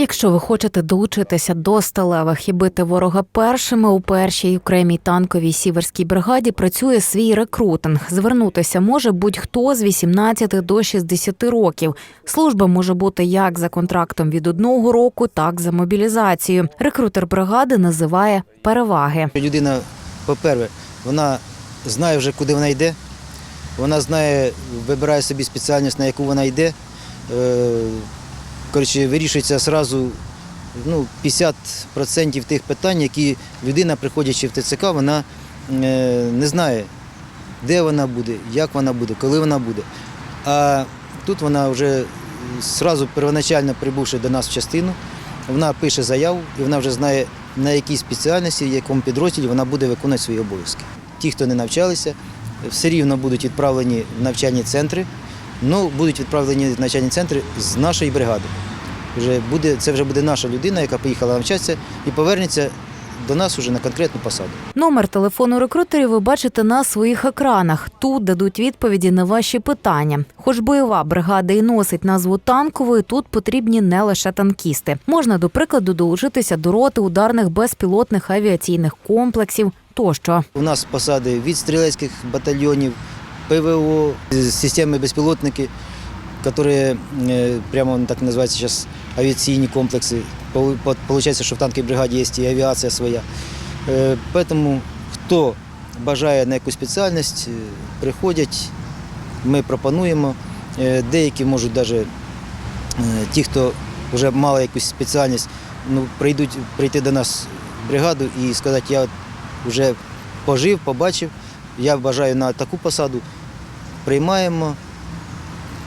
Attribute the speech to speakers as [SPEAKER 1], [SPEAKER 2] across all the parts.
[SPEAKER 1] Якщо ви хочете долучитися до сталевих і бити ворога першими у першій окремій танковій сіверській бригаді працює свій рекрутинг. Звернутися може будь-хто з 18 до 60 років. Служба може бути як за контрактом від одного року, так за мобілізацією. Рекрутер бригади називає переваги.
[SPEAKER 2] Людина, по-перше, вона знає вже, куди вона йде. Вона знає, вибирає собі спеціальність, на яку вона йде. Коротше, вирішується одразу ну, 50% тих питань, які людина, приходячи в ТЦК, вона е, не знає, де вона буде, як вона буде, коли вона буде. А тут вона вже одразу первоначально прибувши до нас в частину, вона пише заяву і вона вже знає, на якій спеціальності, в якому підрозділі вона буде виконувати свої обов'язки. Ті, хто не навчалися, все рівно будуть відправлені в навчальні центри, ну будуть відправлені в навчальні центри з нашої бригади. Вже буде, це вже буде наша людина, яка поїхала навчатися і повернеться до нас уже на конкретну посаду.
[SPEAKER 1] Номер телефону рекрутерів ви бачите на своїх екранах. Тут дадуть відповіді на ваші питання. Хоч бойова бригада і носить назву танкової, тут потрібні не лише танкісти. Можна, до прикладу, долучитися до роти ударних безпілотних авіаційних комплексів тощо.
[SPEAKER 2] У нас посади від стрілецьких батальйонів, ПВО, системи безпілотники, які е, прямо так називаються зараз авіаційні комплекси. Пол- по- Получається, що в танковій бригаді є і авіація своя. Е, Тому хто бажає на якусь спеціальність, е, приходять, ми пропонуємо. Деякі можуть навіть ті, хто вже мали якусь спеціальність, ну, прийдуть прийти до нас в бригаду і сказати, я вже пожив, побачив, я бажаю на таку посаду, приймаємо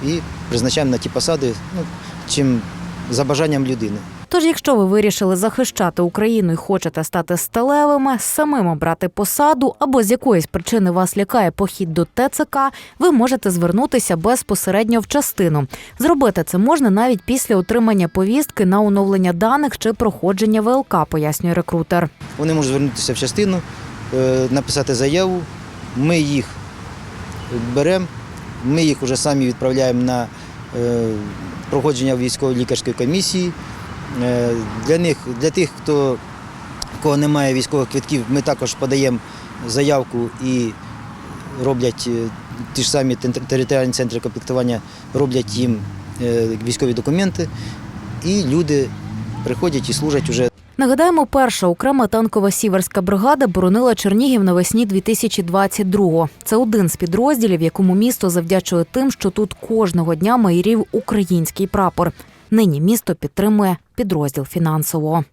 [SPEAKER 2] і призначаємо на ті посади, ну, чим за бажанням людини.
[SPEAKER 1] Тож, якщо ви вирішили захищати Україну і хочете стати сталевими, самим обрати посаду або з якоїсь причини вас лякає похід до ТЦК, ви можете звернутися безпосередньо в частину. Зробити це можна навіть після отримання повістки на оновлення даних чи проходження ВЛК, пояснює рекрутер.
[SPEAKER 2] Вони можуть звернутися в частину, е, написати заяву, ми їх беремо, ми їх вже самі відправляємо на е, проходження військово-лікарської комісії. Е, Для них, для тих, хто кого немає військових квитків, ми також подаємо заявку і роблять е, ті ж самі територіальні центри комплектування, роблять їм військові документи, і люди приходять і служать уже
[SPEAKER 1] Нагадаємо, перша окрема танкова сіверська бригада боронила Чернігів навесні 2022-го. Це один з підрозділів, якому місто завдячує тим, що тут кожного дня майорів український прапор. Нині місто підтримує підрозділ фінансово.